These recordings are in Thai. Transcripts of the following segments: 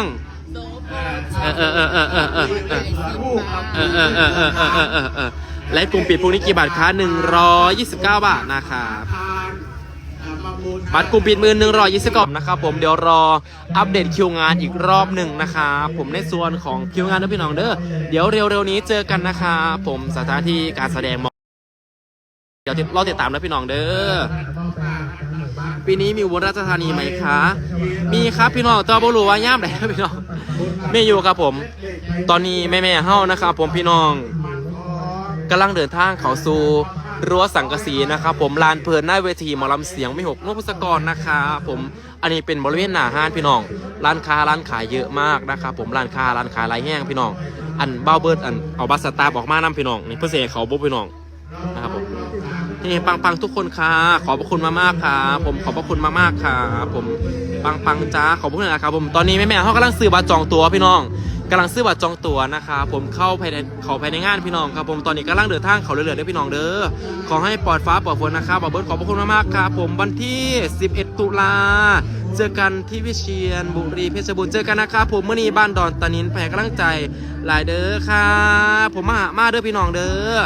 องเออเออเออเออเออเออเออเออเออเออเออเออเออเออและกลุ่มปิดพวกนี้กี่บาทคะ129 บาทนะครับบัตรกลุ่มปิดมือ129บาทนะครับผมเดี๋ยวรออัปเดตคิวงานอีกรอบหนึ่งนะครับผมในส่วนของคิวงานนะพี่น้องเด้อเดี๋ยวเร็วๆนี้เจอกันนะครับผมสถานที่การแสดงเดี๋ยวรอติดตามนะพี่น้องเด้อ ปีนี้มีอุบลราชธานีไหมคะ มีครับพี่น้องตัวบรู้ว่าย่ามไหนครับพี่น้องไม่อยู่ครับผม ตอนนี้แม่ๆเฮานะครับ ผมพี่น้องกำลังเดินทางเขาสู่รั้วสังกะสีนะครับผมลานเพลินหน้าเวทีหมอลำเสียงไม่หกนพศกรนะครับผมอันนี้เป็นบริเวณหน้าห้านพี่น้อง ร้านค้าร้านขายเยอะมากนะครับผมร้านค้าร้านขายไรแห้งพี่น้อง อันเบ้าเบิร์ดอันเอาบัสตาร์ออกมานํพี่น้องนี่เพื่อเสียเขาบุพี่น้องนะครับ ผมนี่ปังปังทุกคนค่ะ ขอบพระคุณมากๆครับผมขอบพระคุณมากๆครับผมปังปังจ้าขอบพระคุณนะครับผมตอนนี้แม่แม่เขากำลังซื้อบัตรจองตั๋วพี่น้องกำลังซื้อบัตรจองตั๋วนะคะผมเข้าภายในเขาภายในงานพี่น้องครับผมตอนนี้กำลังเดินทางเขาเรื่อยๆเด้อพี่น้องเด้อขอให้ปลอดฟ้าปลอดฝนนะครับบอเบิร์ดขอบพระคุณมากๆครับผมวันที่ 11 ตุลา เจอกันที่วิเชียนบุรีเพชรบูรณ์เจอกันนะครับผมเมื่อนี้บ้านดอนตานินแผ่กำลังใจหลายเด้อครับผมมาหามาเด้อพี่น้องเด้อ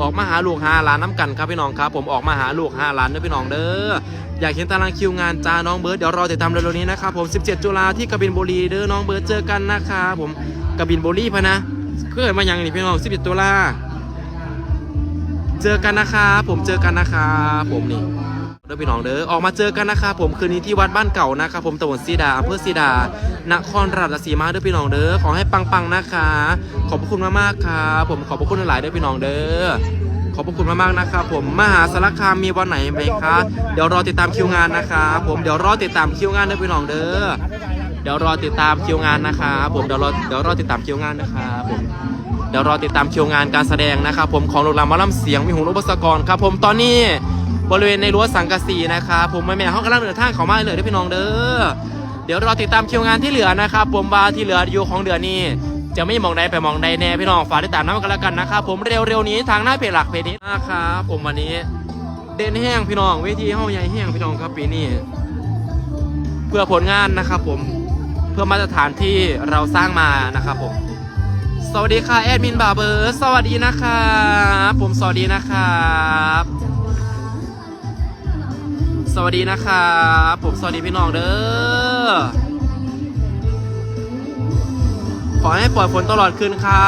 ออกมาหาลูกหาหลานน้ำกันครับพี่น้องครับ ผมออกมาหาลูกหาหลานเด้อพี่น้องเด้ออยากเห็นตารางคิวงานจ้าน้องเบิร์ดเดี๋ยวรอติดตามเร็วๆนี้นะครับผม 17ตุลาที่กบินบุรีเด้อน้องเบิร์ดเจอกันนะครับผมกบินบุรีพะนะเกิดมายังนี่พี่น้อง17ตุลาเจอกันนะครับผมเจอกันนะครับผมนี่ เด้อพี่น้องเด้อออกมาเจอกันนะครับผมคืนนี้ที่วัดบ้านเก่านะครับผมตำบลซีดาอำเภอซีดานครราชสีมาเด้อพี่น้องเด้อขอให้ปังๆนะคะ ขอบพระคุณมากๆครับผมขอบพระคุณหลายๆเด้อพี่น้องเด้อขอบพระคุณมากๆนะครับผมมหาสารคามมีวันไหนไหมคะเดี๋ยวรอติดตามคิวงานนะครับผมเดี๋ยวรอติดตามคิวงานเด้อพี่น้องเด้อเดี๋ยวรอติดตามคิวงานนะครับผมเดี๋ยวรอเดี๋ยวรอติดตามคิวงานนะครับผมเดี๋ยวรอติดตามคิวงานการแสดงนะครับผมของโรงแรมมอลำเสียงวิหงรุปสกรครับผมตอนนี้ บริเวณในรั้วสังกะสีนะครับผมแม่แม่ๆเขากำลังเดินทางเขามาเลยเด้อพี่น้องเด้อเดี๋ยวรอติดตามคิวงานที่เหลือนะครับผมว่าที่เหลืออยู่ของเดือนนี้จะไม่มองใดไปมองใดแน่พี่น้องฝากติดตามน้ำกันแล้วกันนะครับผมเร็วๆนี้ทางหน้าเพจหลักเพจนี้นะครับผมวันนี้เด่นแห้งพี่น้องเวทีห้องใหญ่แห้งพี่น้องครับปีนี้เพื่อผลงานนะครับผมเพื่อมาตรฐานที่เราสร้างมานะครับผมสวัสดีค่ะแอดมินบาเบอร์สวัสดีนะครับผมสวัสดีนะครับ วัสดีนะครับผมสวัสดีพี่น้องเด้อขอให้ปล่อยฝนตลอดคืนค่ะ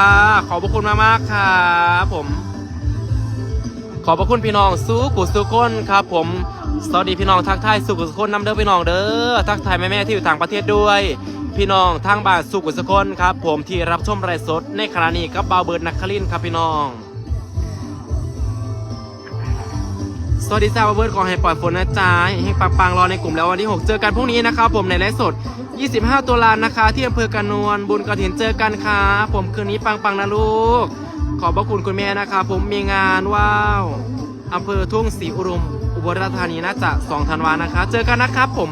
ขอบพระคุณมากๆครับผม ขอบพระคุณพี่น้องสู้กุสุคนครับ ผมสวัสดีพี่น้องทักทายสุกุสุคนน้ำเด้อพี่น้องเด้อทักทายแม่ๆที่อยู่ต่างประเทศด้วย พี่น้องทางบ้านสุกุสุคนครับ ผมที่รับชมไลฟ์สดในขณะนี้กับบาวเบิร์ดนักคลินครับพี่น้อง สวัสดีจ้าบาวเบิร์ดขอให้ปล่อยฝนนะจ๊ะให้ปังๆรอในกลุ่มแล้ววันที่ 6 เจอกันพรุ่งนี้นะครับผมในไลฟ์สด 25ตุลานะคะ ที่อำเภอกระนวนบุญกระถินเจอกันค่ะผมคืนนี้ปังๆนะลูก ขอบพระคุณคุณแม่นะคะ ผมมีงานว้าวอำเภอทุ่งศรีอุดมอุบลราชธานีน่าจะ2ธันวานะคะ เจอกันนะครับผม